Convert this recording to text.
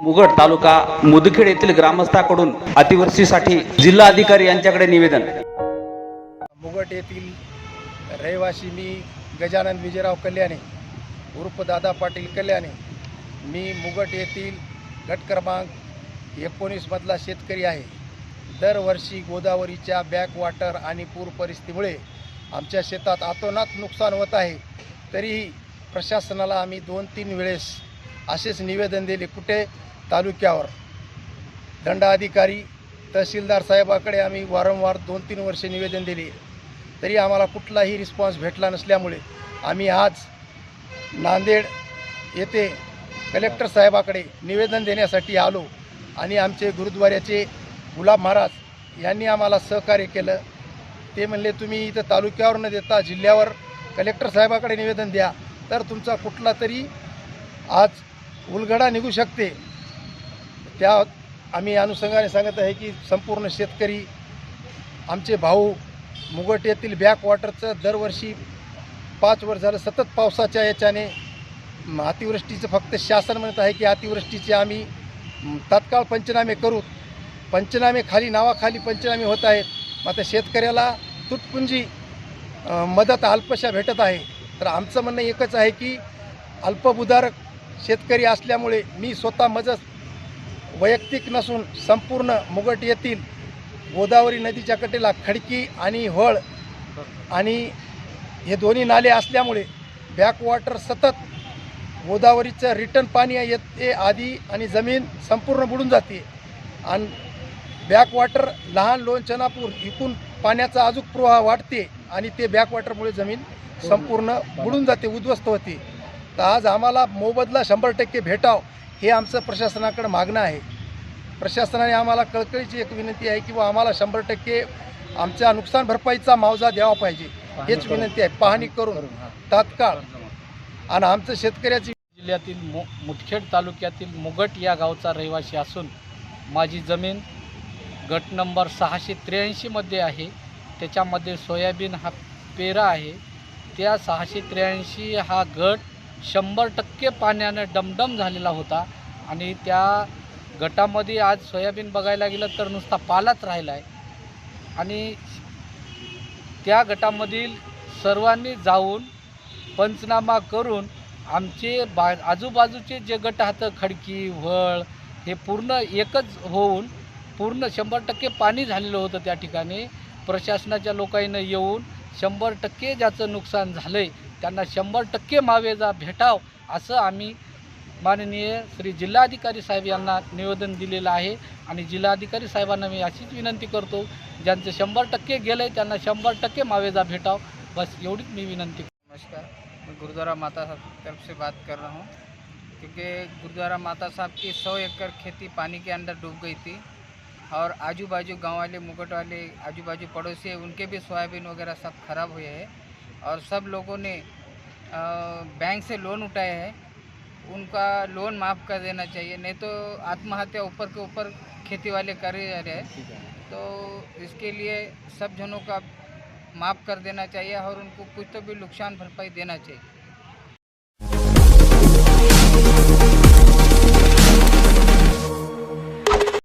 मुगड तालुका मुदखेड येथील ग्रामस्थाकडून अतिवृष्टीसाठी जिल्हा अधिकारी यांच्याकडे निवेदन. मुगट येथील रहिवासी मी गजानन विजयराव कल्याणे उर्फ दादा पाटील कल्याणे. मी मुगट येथील गट क्रमांक एकोणीसमधला शेतकरी आहे. दरवर्षी गोदावरीच्या बॅकवॉटर आणि पूर परिस्थितीमुळे आमच्या शेतात अतोनात नुकसान होत आहे. तरीही प्रशासनाला आम्ही दोन तीन वेळेस असेच निवेदन दिले कुठे? तालुक्यावर. दंडाधिकारी तहसीलदार साहेबाकडे आम्ही वारंवार दोन तीन वर्षे निवेदन दिले. तरी आम्हाला कुठलाही रिस्पॉन्स भेटला नसल्यामुळे आम्ही आज नांदेड येथे कलेक्टर साहेबाकडे निवेदन देण्यासाठी आलो आणि आमचे गुरुद्वाऱ्याचे गुलाब महाराज यांनी आम्हाला सहकार्य केलं. ते म्हणले तुम्ही इथं तालुक्यावर न देता जिल्ह्यावर कलेक्टर साहेबाकडे निवेदन द्या तर तुमचा कुठला तरी आज उलगडा निघू शकते. त्या आम्ही अनुषंगाने सांगत आहे की संपूर्ण शेतकरी आमचे भाऊ मुगट येथील बॅकवॉटरचं दरवर्षी पाच वर्ष झालं सतत पावसाच्या याच्याने अतिवृष्टीचं फक्त शासन म्हणत आहे की अतिवृष्टीचे आम्ही तात्काळ पंचनामे करू. पंचनामे खाली नावाखाली पंचनामे होत आहेत. मग आता शेतकऱ्याला तुटपुंजी मदत अल्पशा भेटत आहे. तर आमचं म्हणणं एकच आहे की अल्पभूधारक शेतकरी असल्यामुळे मी स्वतः मजत वैयक्तिक नसून संपूर्ण मुगट येथील गोदावरी नदीच्या कटेला खडकी आणि हळ आणि हे दोन्ही नाले असल्यामुळे बॅकवॉटर सतत गोदावरीचं रिटर्न पाणी येते आधी आणि जमीन संपूर्ण बुडून जाते. आणि बॅकवॉटर लहान लोण चनापूर इकून पाण्याचा अजूक प्रवाह वाढते आणि ते बॅकवॉटरमुळे जमीन संपूर्ण बुडून जाते उद्ध्वस्त होते. तर आज आम्हाला मोबदला शंभर टक्के भेटाव हे आमचं प्रशासनाकडे मागणं आहे. प्रशासनाने आम्हाला कळकळीची एक विनंती आहे की आम्हाला शंभर टक्के आमच्या नुकसान भरपाईचा मावजा द्यावा पाहिजे. हेच विनंती आहे. पाहणी करून तात्काळ. आणि आमचं शेतकऱ्याची जिल्ह्यातील मु मुदखेड तालुक्यातील मुगट या गावचा रहिवासी असून माझी जमीन गट नंबर सहाशे त्र्याऐंशीमध्ये आहे. त्याच्यामध्ये सोयाबीन हा पेरा आहे. त्या सहाशे त्र्याऐंशी हा गट शंभर टक्के पाण्यानं डमडम झालेला होता. आणि त्या गटामध्ये आज सोयाबीन बघायला गेलं तर नुसता पालाच राहिला आहे आणि त्या गटामधील सर्वांनी जाऊन पंचनामा करून आमचे बा आजूबाजूचे जे गट हातं खडकी वळ हे पूर्ण एकच होऊन पूर्ण शंभर टक्के पाणी झालेलं होतं त्या ठिकाणी. प्रशासनाच्या लोकांनी येऊन शंभर टक्के ज्याचं नुकसान झालं आहे त्यांना शंभर टक्के मावेजा भेटाव असं आम्ही माननीय श्री जिल्हाधिकारी साहेब यांना निवेदन दिलेलं आहे. आणि जिल्हाधिकारी साहेबांना मी अशीच विनंती करतो ज्यांचं शंभर टक्के गेलं आहे त्यांना शंभर टक्के मावेजा भेटाव. बस एवढीच मी विनंती नमस्कार. मैं गुरुद्वारा माता साहब तरफ से बात कर रहा हूँ. क्योंकि गुरुद्वारा माता साहब की सौ एकड़ खेती पानी के अंदर डूब गई थी. और आजू बाजू गाँव वाले मुगट वाले आजू बाजू पड़ोसी है उनके भी सोयाबीन वगैरह सब खराब हुए हैं और सब लोगों ने बैंक से लोन उठाए हैं। उनका लोन माफ़ कर देना चाहिए नहीं तो आत्महत्या ऊपर के ऊपर खेती वाले कर ही जा रहे हैं। तो इसके लिए सब जनों का माफ़ कर देना चाहिए और उनको कुछ तो भी नुकसान भरपाई देना चाहिए।